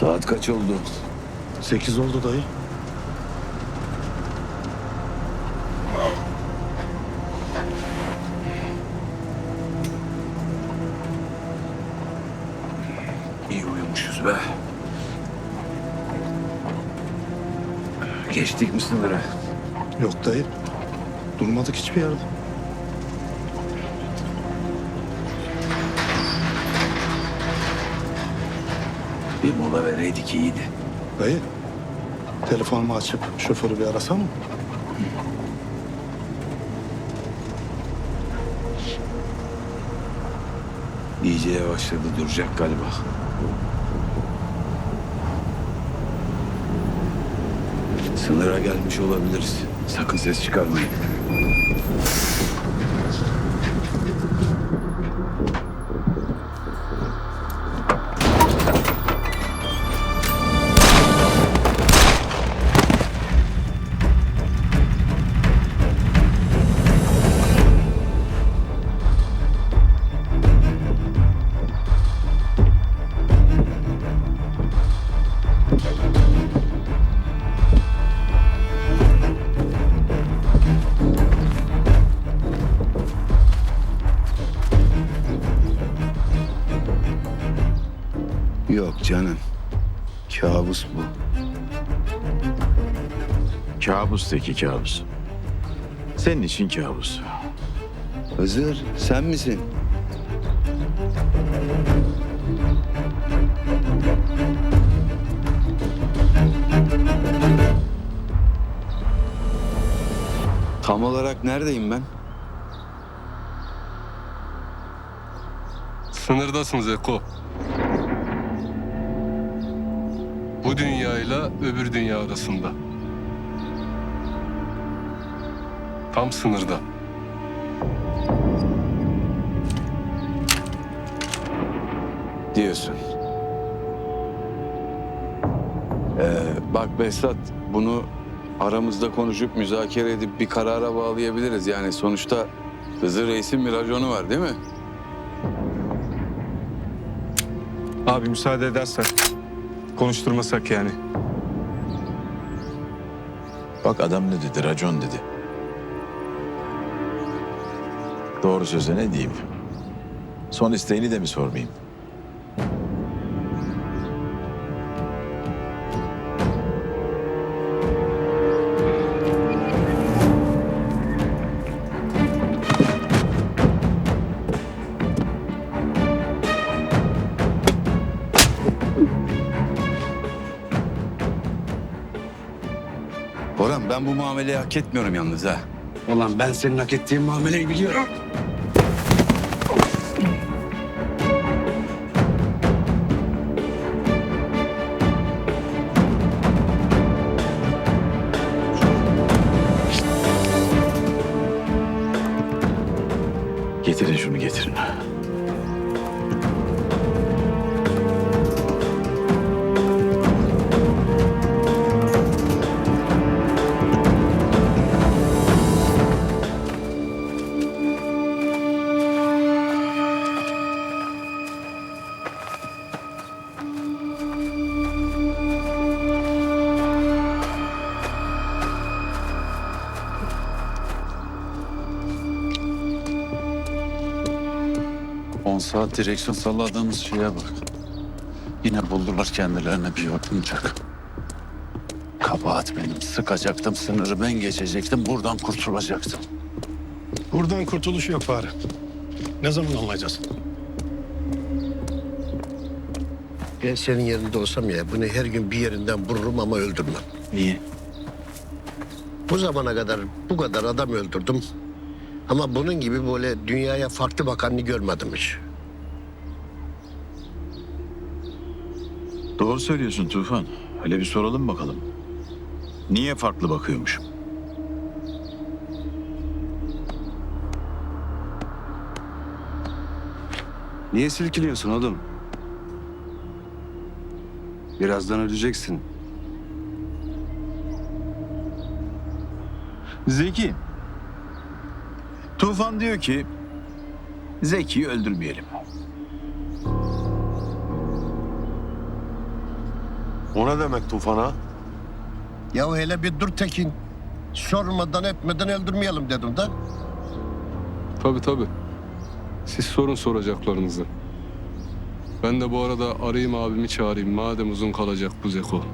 Saat kaç oldu? Sekiz oldu dayı. İyi uyumuşuz be. Geçtik mi sınırı? Yok dayı. Durmadık hiçbir yerde. Bir mola vereydik iyiydi. Dayı. Telefonumu açıp şoförü bir arasam mı? İyice yavaşladı duracak galiba. Sınıra gelmiş olabiliriz. Sakın ses çıkarmayın. Yok canım. Kabus bu. Kabustaki kabus. Senin için kabus. Hızır sen misin? Tam olarak neredeyim ben? Sınırdasınız Eko. Bu dünyayla öbür dünya arasında. Tam sınırda. Diyorsun. Ee, bak Behzat bunu aramızda konuşup müzakere edip bir karara bağlayabiliriz. Yani sonuçta Hızır Reis'in bir raconu var değil mi? Abi müsaade edersen konuşturmasak yani. Bak adam ne dedi, racon dedi. Doğru söze ne diyeyim? Son isteğini de mi sormayayım? Ben bu muameleyi hak etmiyorum yalnız ha. Ulan ben senin hak ettiğin muameleyi biliyorum. Getirin şunu getirin. On saat direksiyon salladığımız şeye bak. Yine buldular kendilerine bir yorumcak. Kabahat benim. Sıkacaktım sınırı ben geçecektim. Buradan kurtulacaktım. Buradan kurtuluş yok Fahri. Ne zaman anlayacağız? Ben senin yerinde olsam ya bunu her gün bir yerinden vururum ama öldürmem. Niye? Bu zamana kadar bu kadar adam öldürdüm. Ama bunun gibi böyle dünyaya farklı bakanını görmedim hiç. Doğru söylüyorsun Tufan. Hele bir soralım bakalım. Niye farklı bakıyormuşum? Niye silkiliyorsun oğlum? Birazdan öleceksin. Zeki. Tufan diyor ki Zeki'yi öldürmeyelim. O ne demek Tufan'a? Ya hele bir dur Tekin. Sormadan etmeden öldürmeyelim dedim de. Tabii tabii. Siz sorun soracaklarınızı. Ben de bu arada arayayım abimi çağırayım. Madem uzun kalacak bu Zeko.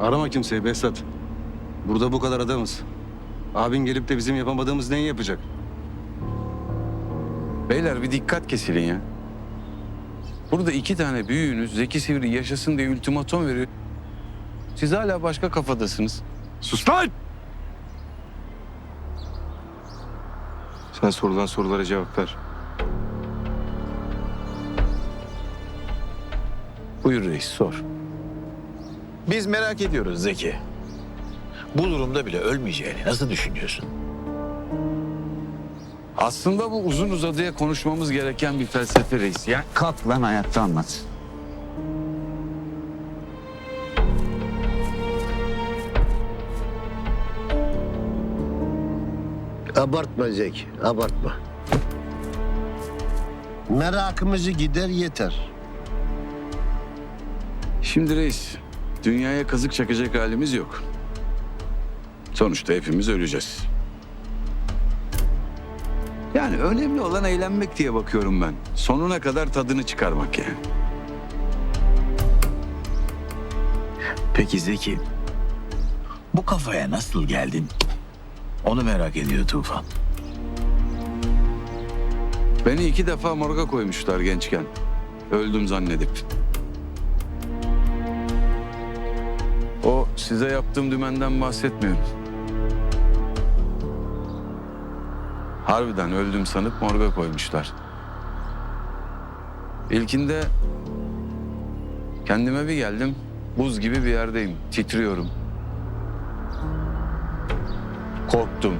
Arama kimseyi Behzat. Burada bu kadar adamız. Abin gelip de bizim yapamadığımız neyi yapacak? Beyler bir dikkat kesilin ya. Burada iki tane büyüğünüz Zeki Sivri yaşasın diye ultimatom veriyor. Siz hala başka kafadasınız. Sus lan! Sen sorulan sorulara cevap ver. Buyur reis sor. Biz merak ediyoruz Zeki. Bu durumda bile ölmeyeceğini nasıl düşünüyorsun? Aslında bu uzun uzadıya konuşmamız gereken bir felsefe reis. Ya Kalk lan ayakta anlat. Abartma Zeki, abartma. Merakımızı gider yeter. Şimdi reis, dünyaya kazık çakacak halimiz yok. Sonuçta hepimiz öleceğiz. Yani önemli olan eğlenmek diye bakıyorum ben. Sonuna kadar tadını çıkarmak yani. Peki Zeki, bu kafaya nasıl geldin? Onu merak ediyor Tufan. Beni iki defa morga koymuşlar gençken. Öldüm zannedip. O size yaptığım dümenden bahsetmiyorum. Harbiden öldüm sanıp morga koymuşlar. İlkinde kendime bir geldim. Buz gibi bir yerdeyim. Titriyorum. Korktum.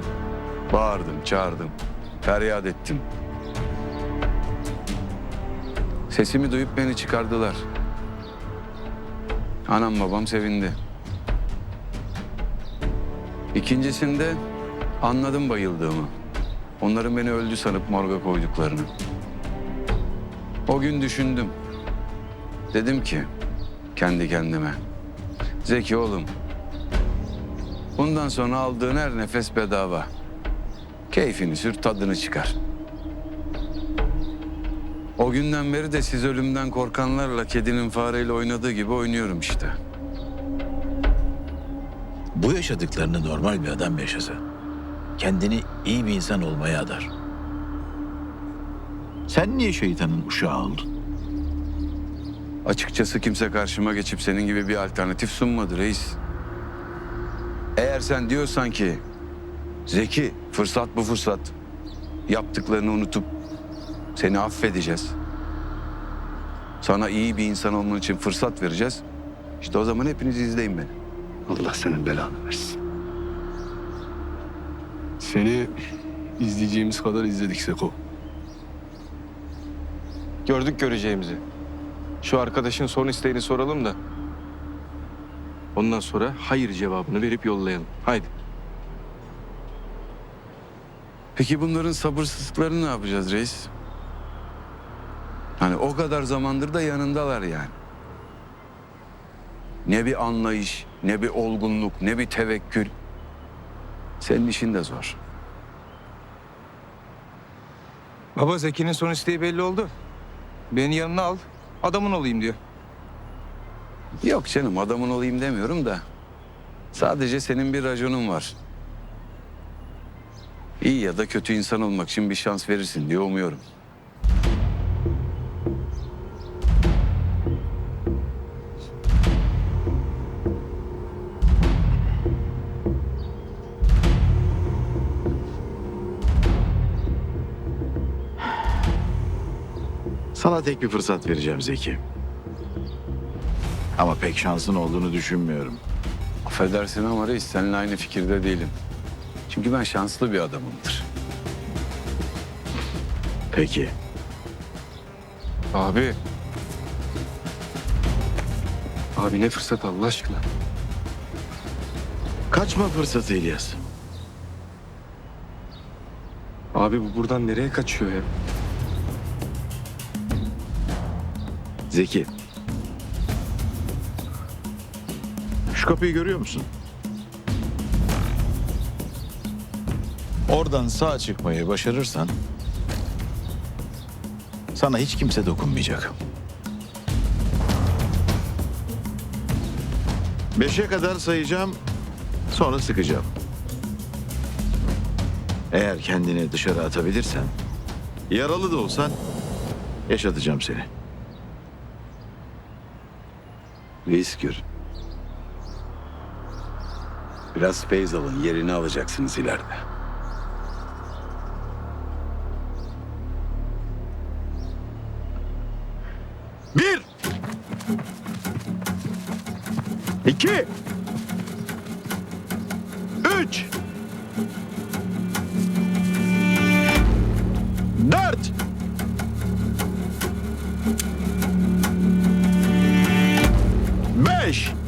Bağırdım, çağırdım. Feryat ettim. Sesimi duyup beni çıkardılar. Anam babam sevindi. İkincisinde anladım bayıldığımı. Onların beni öldü sanıp morga koyduklarını. O gün düşündüm. Dedim ki kendi kendime. Zeki oğlum. Bundan sonra aldığın her nefes bedava. Keyfini sür, tadını çıkar. O günden beri de siz ölümden korkanlarla kedinin fareyle oynadığı gibi oynuyorum işte. Bu yaşadıklarını normal bir adam yaşasa, kendini iyi bir insan olmaya adar. Sen niye şeytanın uşağı oldun? Açıkçası kimse karşıma geçip senin gibi bir alternatif sunmadı reis. Eğer sen diyorsan ki Zeki fırsat bu fırsat yaptıklarını unutup seni affedeceğiz. Sana iyi bir insan olman için fırsat vereceğiz. İşte o zaman hepiniz izleyin beni. Allah senin belanı versin. Seni izleyeceğimiz kadar izledik Zeko. Gördük göreceğimizi. Şu arkadaşın son isteğini soralım da. Ondan sonra hayır cevabını verip yollayalım. Haydi. Peki bunların sabırsızlıklarını ne yapacağız reis? Hani o kadar zamandır da yanındalar yani. Ne bir anlayış, ne bir olgunluk, ne bir tevekkül. Senin işin de zor. Baba Zeki'nin son isteği belli oldu. Beni yanına al, adamın olayım diyor. Yok canım adamın olayım demiyorum da. Sadece senin bir raconun var. İyi ya da kötü insan olmak için bir şans verirsin diye umuyorum. Sana tek bir fırsat vereceğim Zeki. Ama pek şansın olduğunu düşünmüyorum. Affedersin ama reis seninle aynı fikirde değilim. Çünkü ben şanslı bir adamımdır. Peki. Abi. Abi ne fırsat Allah aşkına. Kaçma fırsatı İlyas. Abi bu buradan nereye kaçıyor ya? Zeki. Şu kapıyı görüyor musun? Oradan sağ çıkmayı başarırsan sana hiç kimse dokunmayacak. Beşe kadar sayacağım, sonra sıkacağım. Eğer kendini dışarı atabilirsen, yaralı da olsan yaşatacağım seni. Reis. Biraz feyz alın. Yerini alacaksınız ileride. English.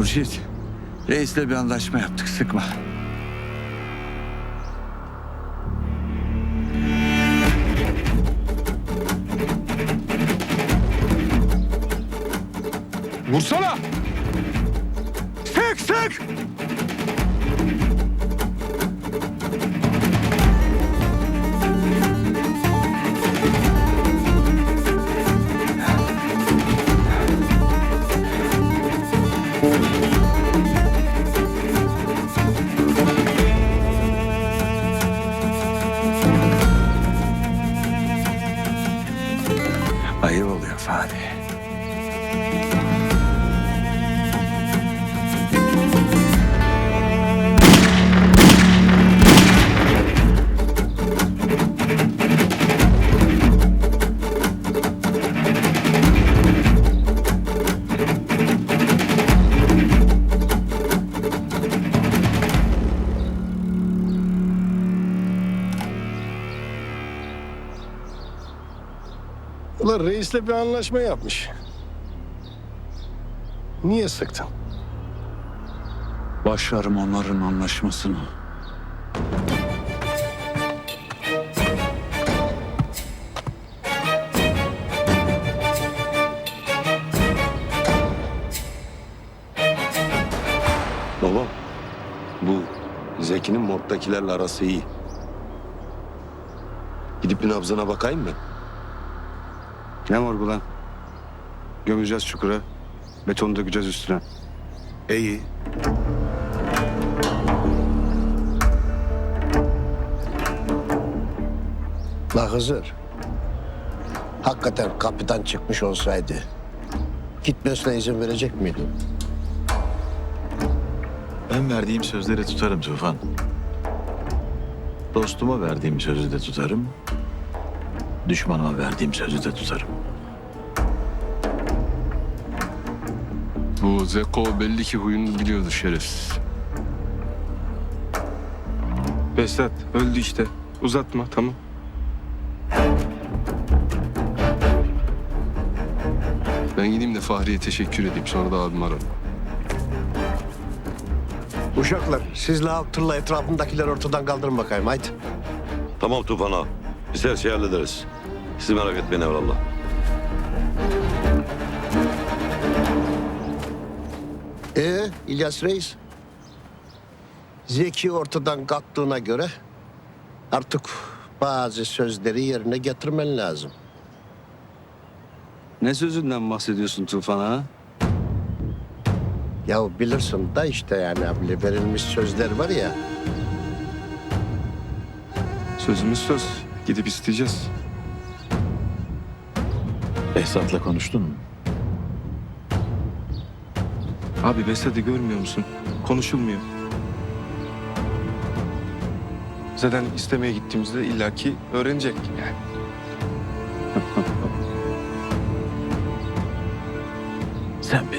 Hurşit, reisle bir anlaşma yaptık. Sıkma. Vursana! Reisle bir anlaşma yapmış. Niye sıktın? Başlarım onların anlaşmasını. Baba, bu Zeki'nin morgdakilerle arası iyi. Gidip bir nabzına bakayım mı? Ne morgu lan? Gömeceğiz çukura. Betonu dökeceğiz üstüne. İyi. La Hızır. Hakikaten kapıdan çıkmış olsaydı gitmesine izin verecek miydin? Ben verdiğim sözleri tutarım Tufan. Dostuma verdiğim sözü de tutarım. Düşmanıma verdiğim sözü de tutarım. Bu Zeko belli ki huyunu biliyordu şerefsiz. Behzat öldü işte. Uzatma tamam. Ben gideyim de Fahri'ye teşekkür edeyim. Sonra da abim ararım. Uşaklar, siz la tırla etrafındakiler ortadan kaldırın bakayım haydi. Tamam Tufan ağa. Biz her şeyi hallederiz. Siz merak etmeyin evlallah. Ee, İlyas Reis. Zeki ortadan kalktığına göre artık bazı sözleri yerine getirmen lazım. Ne sözünden bahsediyorsun Tufan ha? Ya bilirsin da işte yani abla verilmiş sözler var ya. Sözümüz söz. Gidip isteyeceğiz. Behzat'la konuştun mu? Abi Besat'ı görmüyor musun? Konuşulmuyor. Zaten istemeye gittiğimizde illaki öğrenecek yani. Sen bir